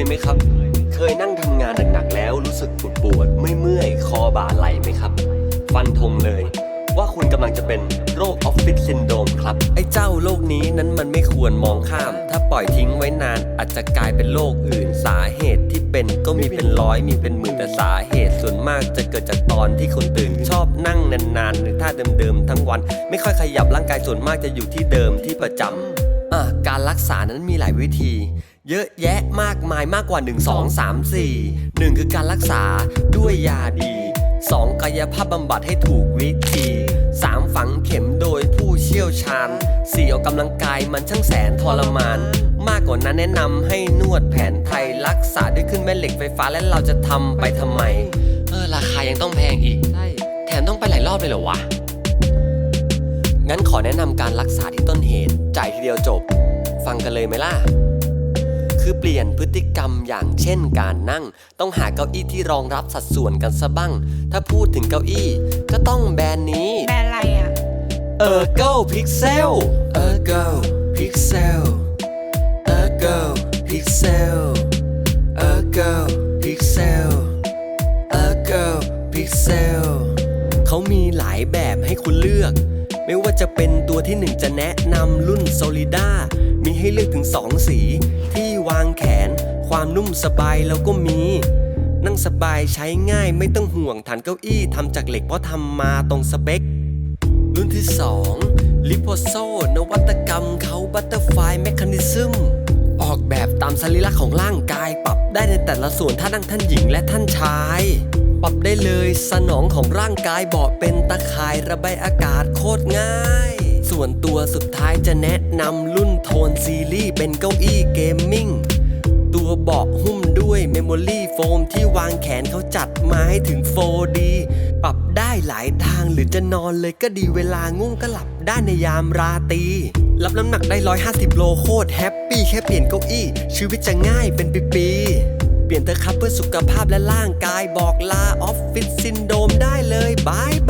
ยไหมครับ เคยนั่งทำงานหนักๆแล้วรู้สึกปวดปวดไม่เมื่อยๆคอบ่าไหลไหมครับ ฟันธงเลย ว่าคุณกำลังจะเป็นโรคออฟฟิศซินโดรมครับ ไอ้เจ้าโรคนี้นั้นมันไม่ควรมองข้าม ถ้าปล่อยทิ้งไว้นานอาจจะกลายเป็นโรคอื่นสาเหตุที่เป็นก็มีเป็นร้อยมีเป็นหมื่นแต่สาเหตุส่วนมากจะเกิดจากตอนที่คนตื่นชอบนั่งนานๆหรือท่าเดิมๆทั้งวัน ไม่ค่อยขยับร่างกายส่วนมากจะอยู่ที่เดิมที่ประจำอะการรักษานั้นมีหลายวิธี เยอะแยะมากมายมากกว่า 1 2 3 4 1 คือการรักษาด้วยยาดี 2. กายภาพบำบัดให้ถูกวิธี 3. ฝังเข็มโดยผู้เชี่ยวชาญ 4. ออกกำลังกายมันช่างแสนทรมาน มากกว่านั้นแนะนำให้นวดแผนไทยรักษาด้วยขึ้นแม่เหล็กไฟฟ้าและเราจะทำไปทำไม เออ ราคายังต้องแพงอีก แถมต้องไปหลายรอบเลยเหรอวะ งั้นขอแนะนำการรักษาที่ต้นเหตุ จ่ายทีเดียวจบ ฟังกันเลยไหมล่ะ คือเปลี่ยนพฤติกรรมอย่างเช่นการนั่ง ต้องหาเก้าอี้ที่รองรับสัดส่วนกันซะบ้าง ถ้าพูดถึงเก้าอี้ ก็ต้องแบรนด์นี้แบรนด์อะไรอะ เออร์โก้พิกเซลเออร์โก้พิกเซลเออร์โก้พิกเซลเออร์โก้พิกเซลเออร์โก้พิกเซลเขามีหลายแบบให้คุณเลือก ไม่ว่าจะเป็นตัวที่หนึ่งจะแนะนำรุ่น Solida มีให้เลือกถึง 2 สีที่ วางแขน ความนุ่มสบายแล้วก็มี นั่งสบายใช้ง่ายไม่ต้องห่วงฐานเก้าอี้ทำจากเหล็กเพราะทำมาตรงสเปค รุ่นที่ 2 ลิโพโซนวัตกรรมเขาบัตเตอร์ไฟแมคานิซึมออกแบบตามสรีระของร่างกายปรับได้ในแต่ละส่วนท่านั่งท่านหญิงและท่านชาย ปรับได้เลยสนองของร่างกายเบาะเป็นตะข่ายระบายอากาศโคตรง่าย ส่วนตัวสุดท้ายจะแนะนำรุ่นโทนซีรีส์เป็นเก้าอี้เกมมิ่ง ตัวเบาะหุ้มด้วยเมมโมรี่โฟมที่วางแขนเขาจัดมาให้ถึง 4D ปรับได้หลายทางหรือจะนอนเลยก็ดีเวลาง่วงก็หลับได้ในยามราตรีรับน้ำหนักได้ 150 โลโคตรแฮปปี้แค่เปลี่ยนเก้าอี้ ชีวิตจะง่ายเป็นปีๆเปลี่ยนเถอะครับเพื่อสุขภาพและร่างกายบอกลาออฟฟิศซินโดรมได้เลยบายบ